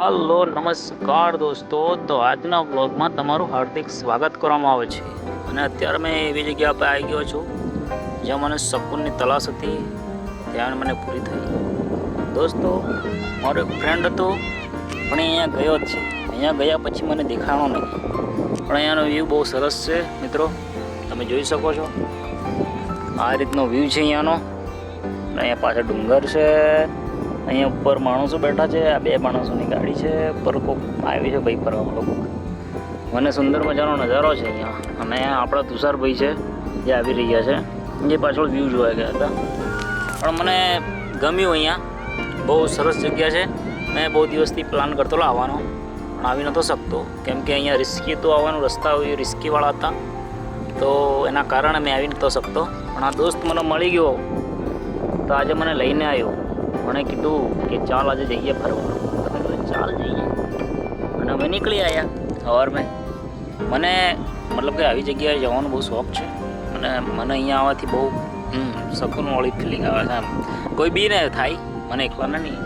Hello, નમસ્કાર દોસ્તો. તો આજના બ્લોગમાં તમારું હાર્દિક સ્વાગત કરવામાં આવે છે. અને અત્યારે મેં એવી જગ્યા પર આવી ગયો છું, જ્યાં મને શકૂનની તલાશ હતી, ત્યાં મને પૂરી થઈ. દોસ્તો, મારો એક ફ્રેન્ડ હતો, પણ અહીંયા ગયો જ છે. અહીંયા ગયા પછી મને દેખાણો નહીં. પણ અહીંયાનો વ્યૂ બહુ સરસ છે, મિત્રો. તમે જોઈ શકો છો. આ રીતનો વ્યૂ છે અહીંયાનો. અને અહીંયા પાછળ ડુંગર છે. અહીંયા ઉપર માણસો બેઠા છે, આ બે માણસોની ગાડી છે, ઉપર કોક આવી છે ભાઈ ફરવા વાળો કોક મને સુંદર મજાનો નજારો છે અહીંયા. અને આપણા તુષારભાઈ છે, જે આવી રહ્યા છે. જે પાછળ વ્યૂ જોવા ગયા હતા. પણ મને ગમ્યું અહીંયા. બહુ સરસ જગ્યા છે. મેં બહુ દિવસથી પ્લાન કરતો આવવાનો. પણ આવી નહોતો શકતો. કેમ કે અહીંયા રિસ્કી તો આવવાનું, રસ્તા હોય રિસ્કીવાળા હતા. તો એના કારણે મેં આવી નહોતો શકતો. પણ આ દોસ્ત મને મળી ગયો. તો આજે મને લઈને આવ્યો. મને કીધું કે ચાલ આજે જઈએ ફરવા ચાલ જઈએ અને અમે નીકળી આવ્યા સવારમાં મને મતલબ કે આવી જગ્યાએ જવાનો બહુ શોખ છે અને મને અહીંયા આવવાથી બહુ હમ, શકૂનવાળી ફિલિંગ આવે છે એમ કોઈ બી ને થાય મને એકલાને નહીં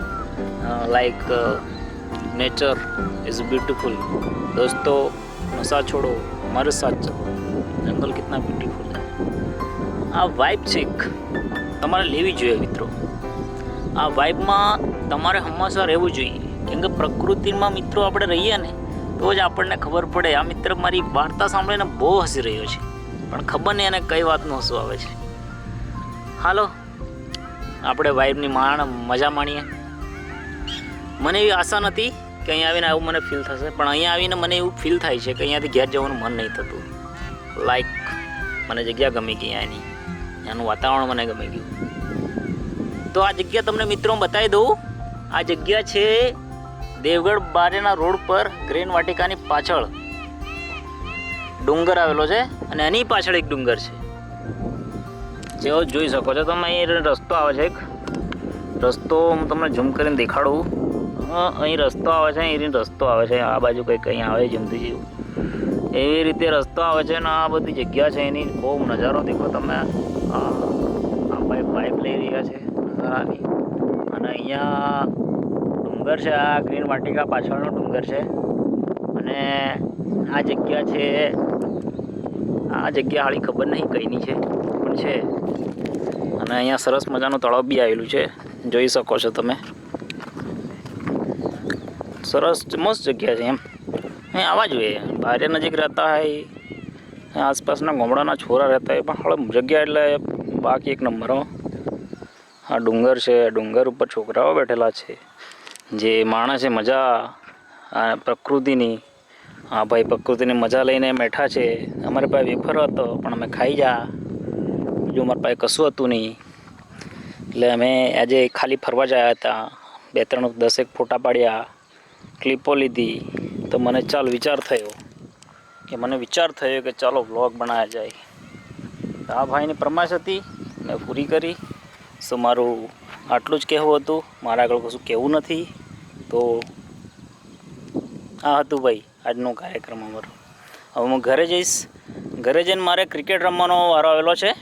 લાઈક નેચર ઇઝ બ્યુટીફુલ દોસ્તો નશા છોડો મારે સાથ ચલો જંગલ કેટલા બ્યુટીફુલ है। આ વાઇબ છે તમારે લેવી જોઈએ મિત્રો આ વાઇબમાં તમારે હંમેશા રહેવું જોઈએ. કેમ કે પ્રકૃતિમાં મિત્રો આપણે રહીએ ને, તો જ આપણને ખબર પડે. આ મિત્ર મારી વાર્તા સાંભળીને બહુ હસી રહ્યો છે. પણ ખબર નહીં એને કઈ વાતનું હસવું આવે છે. હાલો, આપણે વાઇબની માણ મજા માણીએ. મને એવી આશા નથી કે અહીંયા આવીને આવું મને ફીલ થશે. પણ અહીંયા આવીને મને એવું ફીલ થાય છે કે અહીંયાથી ઘેર જવાનું મન નહીં થતું. લાઈક મને જગ્યા ગમી ગઈ અહીંની એનું વાતાવરણ મને ગમી ગયું. તો આ જગ્યા તમને મિત્રો બતાવી દઉં. આ જગ્યા છે દેવગઢ બારેના રોડ પર ગ્રેન વાટિકાની પાછળ. ડુંગર આવેલો છે અને એની પાછળ એક ડુંગર છે. જેવો જોઈ શકો છો તમે, અહીં રસ્તો આવે છે એક. રસ્તો હું તમને ઝૂમ કરીને દેખાડું. અહીં રસ્તો આવે છે, અહીં રસ્તો આવે છે. આ બાજુ કંઈક અહીં આવે જમતી જેવું. એવી રીતે રસ્તો આવે છે ને આ બધી જગ્યા છે એની બહુ નજારો દેખો તમે. આ પાઇપ પાઇપ લઈ રહ્યા છે. નજારાની અને અહીંયા ડુંગર છે, આ ગ્રીન વાટિકા પાછળનો ડુંગર છે. અને આ જગ્યા છે, આ જગ્યા હાળી ખબર નહીં કઈની છે પણ છે. અને અહીંયા સરસ મજાનું તળાવ બી આવેલું છે, જોઈ શકો છો તમે. સરસ, મસ્ત જગ્યા છે એમ. અહીં આવવા જોઈએ, ભારે નજીક રહેતા હોય આસપાસના ગામડાના છોરા રહેતા હોય, પણ હવે જગ્યા એટલે બાકી એક નંબર હો. આ ડુંગર છે, ડુંગર ઉપર છોકરાઓ બેઠેલા છે. જે માણસે મજા, આ પ્રકૃતિની હા ભાઈ પ્રકૃતિની મજા લઈને બેઠા છે. અમારી પાસે વેફર હતો, પણ અમે ખાઈ જા. બીજું અમારી પાસે કશું હતું નહીં. એટલે અમે આજે ખાલી ફરવા જ આવ્યા હતા. બે ત્રણ દસેક ફોટા પાડ્યા, ક્લિપો લીધી. તો મને ચાલ વિચાર થયો કે મને વિચાર થયો કે ચાલો વ્લોગ બનાવ્યા જાય. આ ભાઈની પ્રમાશ હતી, મેં પૂરી કરી. સો મારું આટલું જ કહેવું હતું. મારા આગળ કશું કહેવું નથી. તો આ હતું ભાઈ આજનો કાર્યક્રમ અમારો. હવે હું ઘરે જઈશ. ઘરે જઈને મારે ક્રિકેટ રમવાનો વારો આવેલો છે.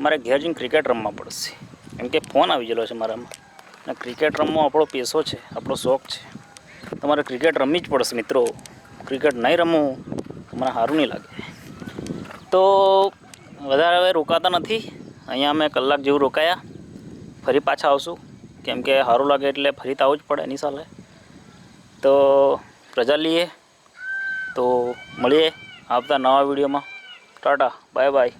મારે ઘેર જઈને ક્રિકેટ રમવા પડશે. કેમ કે ફોન આવી ગયેલો છે મારામાં. ક્રિકેટ રમવો આપણો પેશો છે, આપણો શોખ છે. તમારે ક્રિકેટ રમવી જ પડશે મિત્રો. ક્રિકેટ નહીં રમવું મને સારું નહીં લાગે. તો વધારે હવે રોકાતા નથી. અહીંયા અમે કલાક જેવું રોકાયા. ફરી પાછા આવશું. કેમ કે સારું લાગે એટલે ફરી તો આવવું જ પડે એની સાલે તો રજા લઈએ. તો મળીએ આવતા નવા વિડીયોમાં. ટાટા. Bye bye.